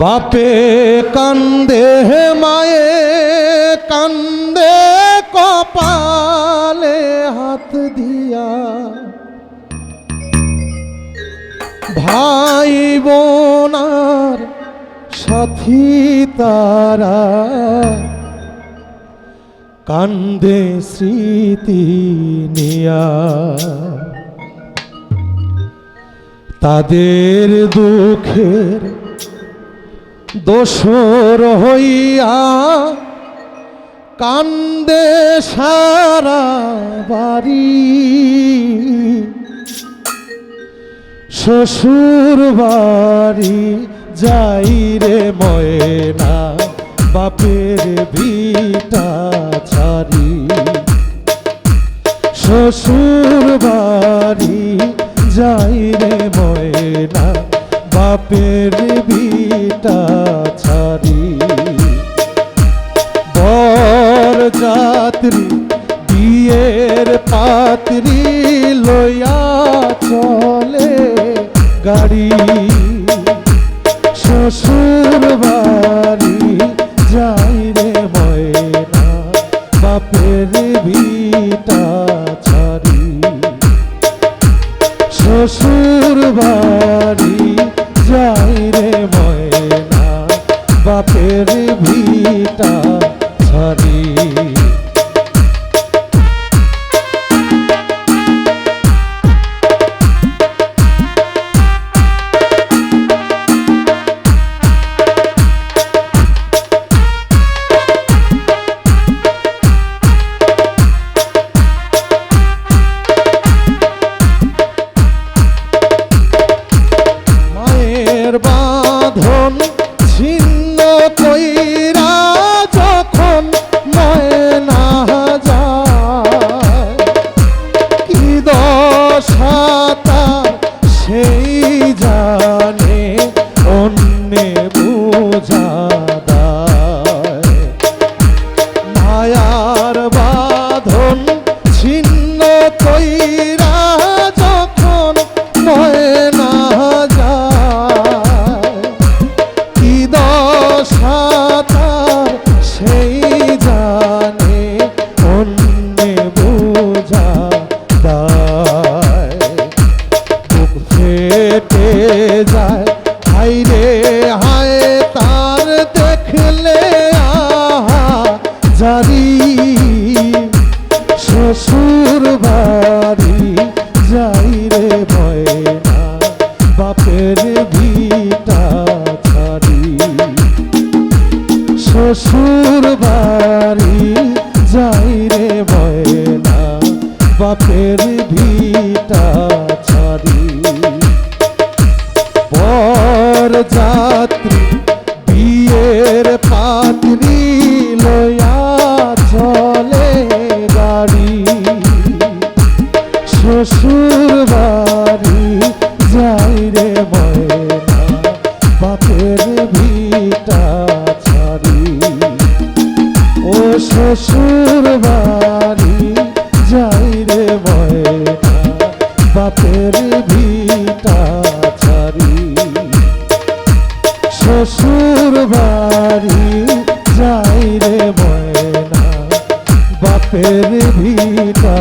বাপে কান্দে মায়ে, কান্দে কপালে হাত দিয়া। ভাই বোনার সাথী তারা কান্দে স্মৃতি নিয়া। তাদের দুঃখের দোসর হইয়া কান্দে সারা বাড়ি। শ্বশুর বাড়ি যাই রে ময়না, বাপের ভিটা ছাড়ি। শ্বশুর বাড়ি যাই রে ময়না বাপের ভিটা ছাড়ি। বর যাত্রী বিয়ের পাত্রী লইয়া চলে গাড়ি। শ্বশুর বাড়ি যাই রে ময়না, বাপের ভিটা ছাড়ি। শ্বশুর বাড়ি যাই রে ময়না বাপের ভিটা ছাড়ি যায়। হাই রে হায় তার দেখলে আহা জারি যাত্রী, বিয়ের পাত্রী লয়া চলে গাড়ি শ্বশুর বাড়ি যাই রে বাপের ভিটা ছাড়ি। ও শ্বশুর বাড়ি পাপের ভিটা